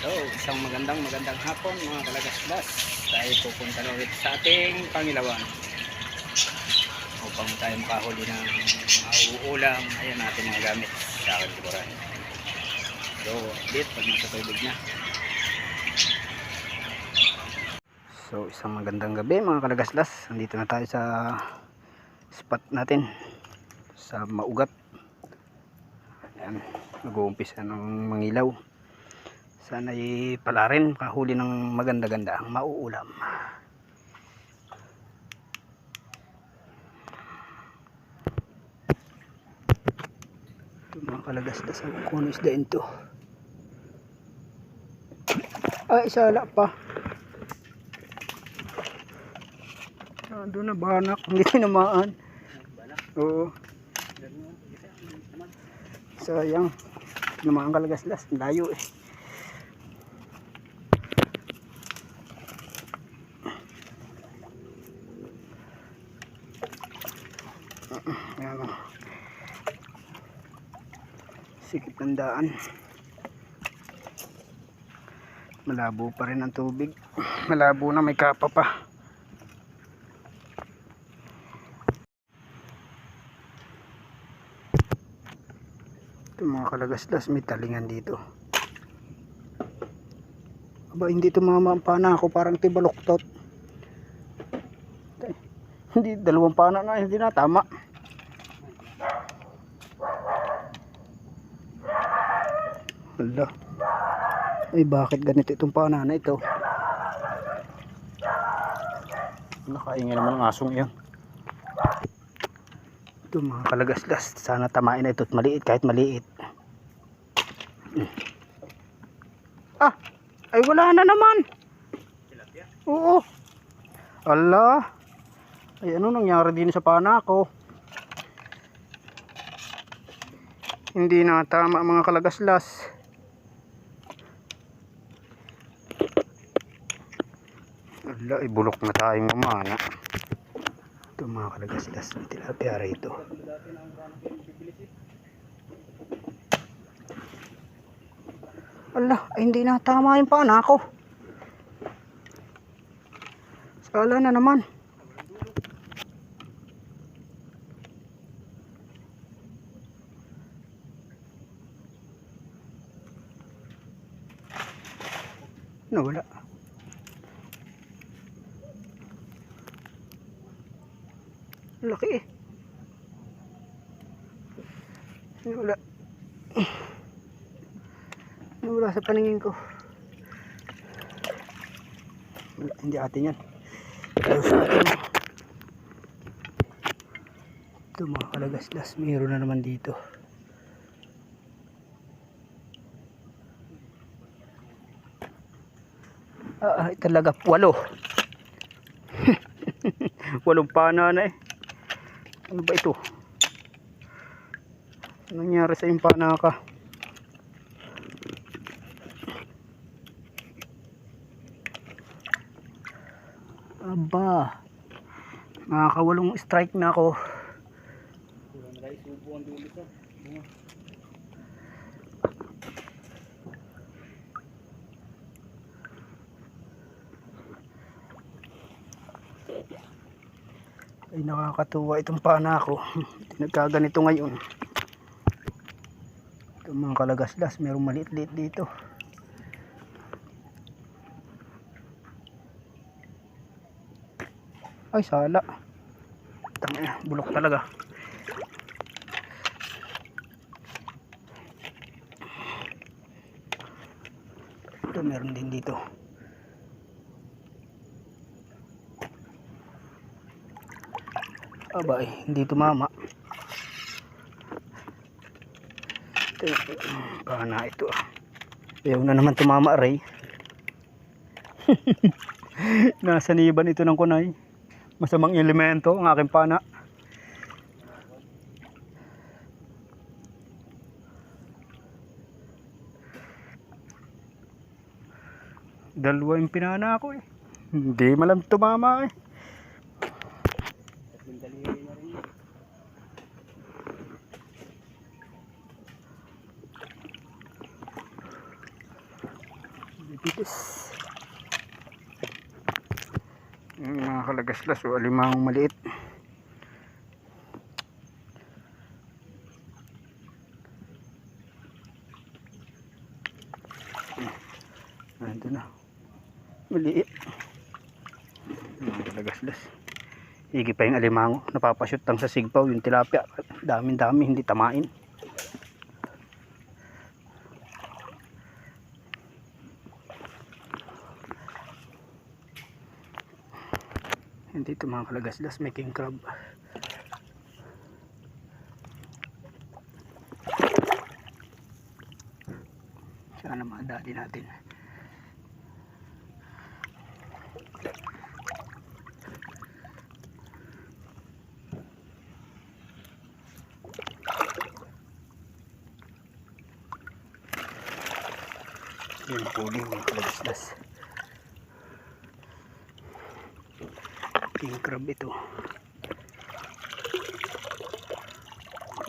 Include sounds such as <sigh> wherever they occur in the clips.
So, isang magandang magandang hapon mga kalagaslas. Tayo pupunta na ulit sa ating Pangilawan. Upang tayo makahuli ng mauulam. Ayan natin mga gamit sa aking likuran. So, update pag nasa tubig na. So, isang magandang gabi mga kalagaslas. Nandito na tayo sa spot natin sa Maugat. Ayan, nag-uumpisa ng mangilaw. Sana'y pala rin kahuli ng maganda-ganda ang mauulam. Mga kalagasdas ang kung ano isdain to. Ay, sala pa. Ah, doon na banak. Hindi tinamaan. Oo. Sayang. Tinamaan kalagasdas. Layo eh. Ayan o. Sikip ng daan. Malabo pa rin ang tubig. Malabo na may kapa pa. Ito mga kalagasdas may talingan dito. Aba hindi tumama ang pana ako parang tibaloktot. Hindi dalawang pana na hindi na tama. Hala. Ay bakit ganito itong pana na ito? Nakaingin naman ang asong iyan. Ito mga kalagaslas. Sana tamain na ito at maliit kahit maliit. Ah! Ay wala na naman! Oo! Allah! Ay ano nangyari din sa pana ko? Hindi na tama mga kalagaslas. Ala, ibulok na tayong mamana. Ito mga kalagaslas ng tilapia rito. Ala, ay hindi na tama yung pana ko. Sala na naman. Nawala. Laki eh. Nawala. Nawala sa paningin ko. Wala, hindi atin yan. Ayaw sa atin. Ito mga kalagaslas. Mayroon na naman dito. Ah, talaga walo. <laughs> Walong pana na eh. Ano ba ito? Ano nangyari sa yung pana Aba. Nakakawalong strike na ako. ay nakakatuwa itong pana ko nagkaganito ngayon itong mga kalagaslas merong maliit-liit dito ay sala tangina bulok talaga ito meron din dito Aba, eh, hindi tumama. Ito, pana ito. ah. Ayaw na naman tumama, Ray. <laughs> Nasa niban ito ng kunay. Masamang elemento ang aking pana. Dalawa yung pinana ko eh. Hindi malam tumama eh. bilis. Yung mga kalagaslas o alimahong maliit. Nandito na. Maliit. Mga kalagaslas. Higi pa yung alimango. Napapashoot lang sa sigpaw yung tilapia. Daming dami hindi tamain. Hindi ito mga kalagaslas. May king crab. Sana madali natin. Yung huli mga kalagaslas. King crab ito.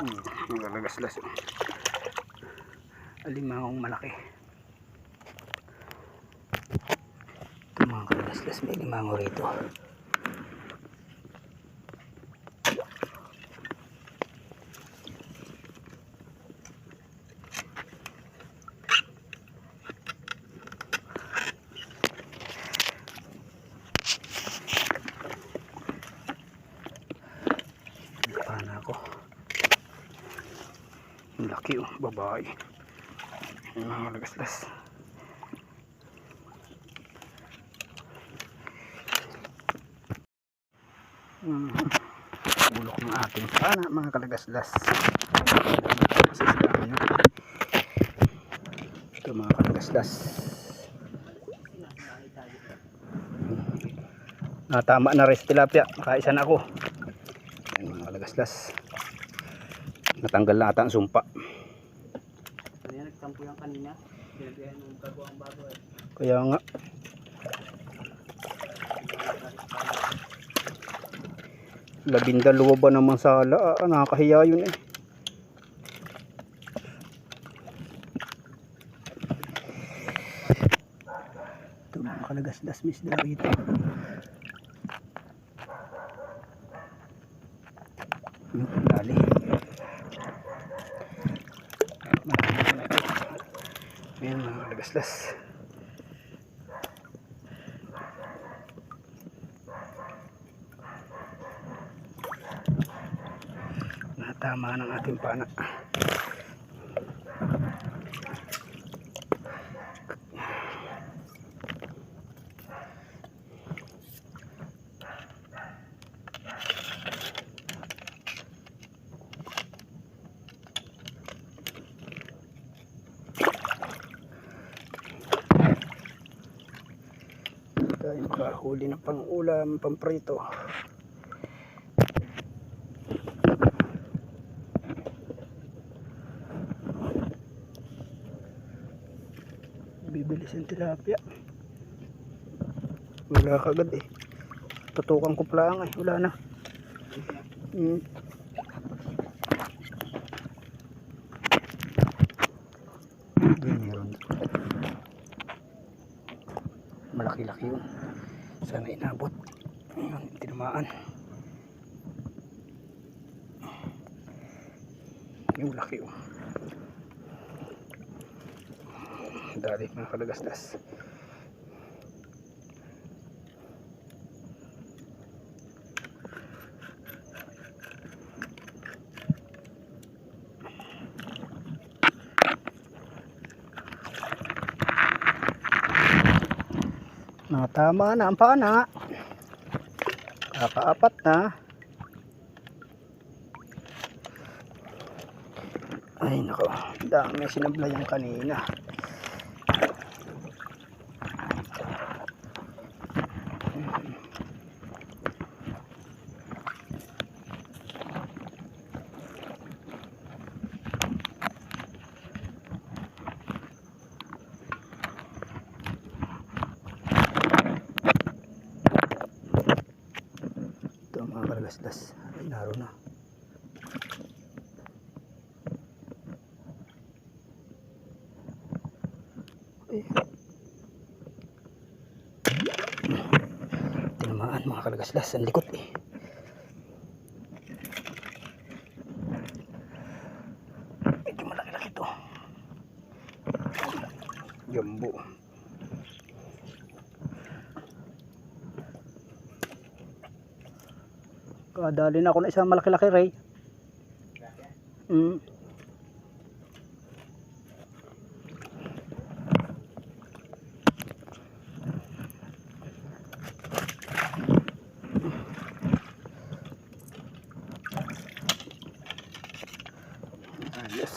Hmm, mga kalagaslas. Alimahong malaki. Ito mga kalagaslas. May limango rito. Pana ako. Ang laki babae. Yung mga lagaslas. Hmm. Bulok ng ating pana mga kalagaslas. Masisira yun. Ito mga kalagaslas. Ah, tama na res tilapia. Kaisa na ako. Yan mga kalagaslas. Natanggal na ata ang sumpa. Kaya nagtampo yan kanina. Pinagayan ng bago ang bago eh. Kaya nga. Labindalawa ba naman sala? Ah, nakakahiya yun eh. Ito mga kalagaslas misda rito. Yung dali. Ayan mga kalagaslas. Natama ng ating pana. tayo makahuli ng pang-ulam, pang-prito. Bibilis yung tilapia. Wala kagad eh. Tutukan ko pa lang eh. Wala na. Hmm. Yan, meron malaki-laki yun sana inabot yun tinamaan yung laki oh kalagastas Natama na ang pana. Kakaapat na. Ay nako, dami sinablayan kanina. nagalasdas ay naro na. Ay tinamaan mga kalagasdas ang likot eh. Kadali na ako na isang malaki-laki, Ray. Mm. Ayos.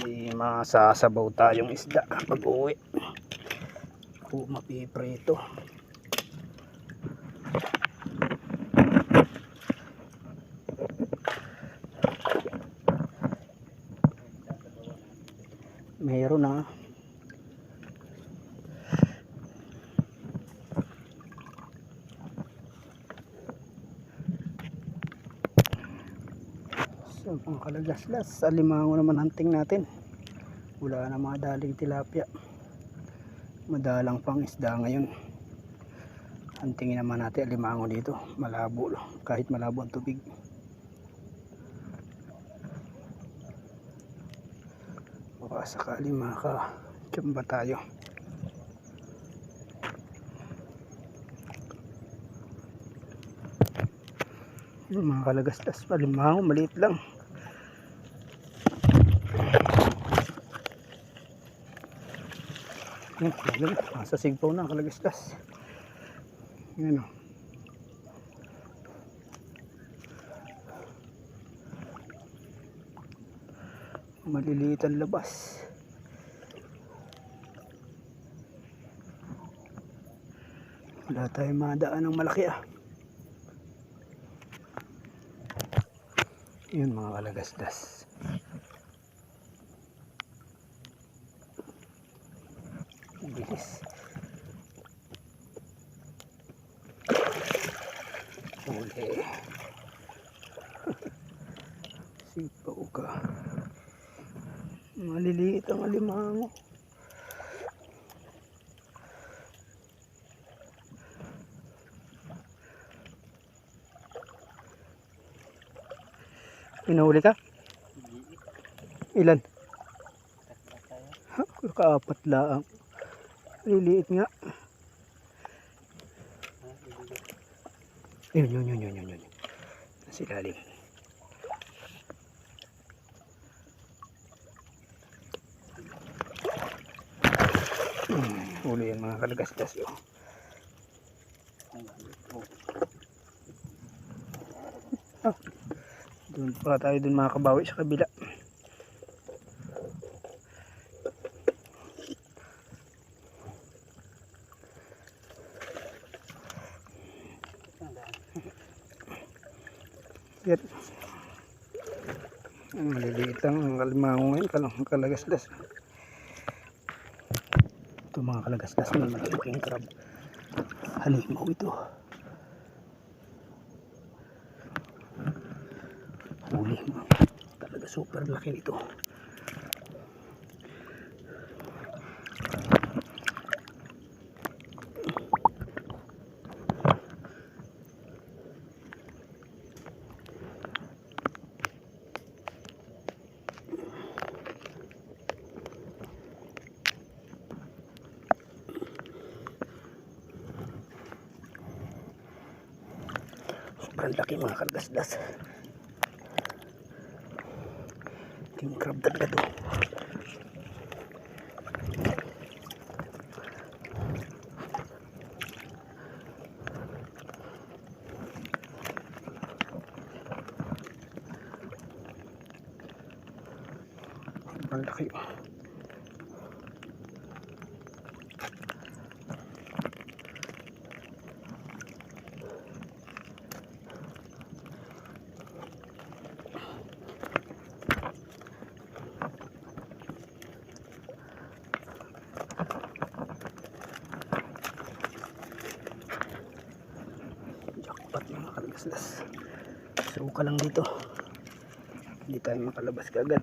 May masasabaw tayong isda pag uwi. O mapiprito. Meron na. So, pang kalagaslas, sa limango naman hunting natin. Wala na mga daling tilapia. Madalang pang isda ngayon. Huntingin naman natin alimango dito. Malabo, kahit malabo ang tubig. Baka sakali makachamba tayo. Yung mga kalagaslas, palimango, maliit lang. Yan, yan, nasa sigpaw na ang kalagaslas. Yan o. Maliliit ang labas. Wala tayong madaan ng malaki ah. Yun mga kalagasdas. Ang Bilis. Uli. Sipaw ka. Maliliit ang alimango. Pinahuli ka? Ilan? Kaapat lang. Liliit nga. Yun, yun, yun, yun, yun, yun. Nasa ilalim. Hmm, huli yan mga kalagasdas yun. Doon pa tayo dun makakabawi sa kabila. Yan. Ang maliliit lang ang kalimango ngayon, kalang kalagasdas. Ito mga kalagasdas may malaking crab. Halimaw ito. Huli. Talaga super laki nito. Laki mga kalgasdas. King crab talaga to. Mga kalgaslas. Suka lang dito. Hindi tayo makalabas kagad.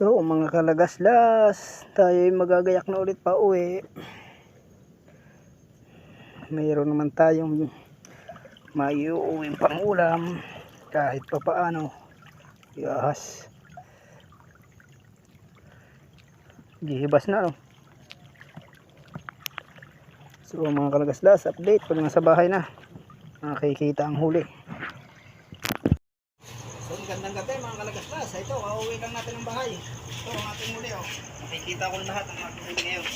So mga kalagaslas, tayo ay magagayak na ulit pa uwi. Mayroon naman tayong maiuuwing pangulam kahit pa paano. Yahas. Gihibas na no. So mga kalagaslas, update pag nasa bahay na. Nakikita ang huli. Mga kalagaslas. Ito, kauwi lang natin ang bahay. Ito ang ating huli oh. Nakikita ko lahat ang ating huli ngayon.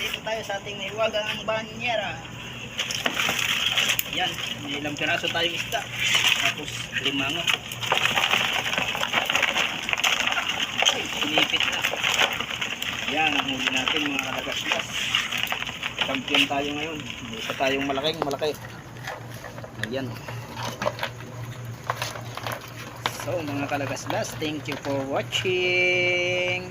Dito tayo sa ating naiwagang banyera. Yan, may ilang piraso tayong isda. Tapos limango. Ay, sinipit na. Yan ang huli natin mga kalagaslas. Champion tayo ngayon. Isa tayong malaking malaki. Ayan. So mga kalagaslas, thank you for watching.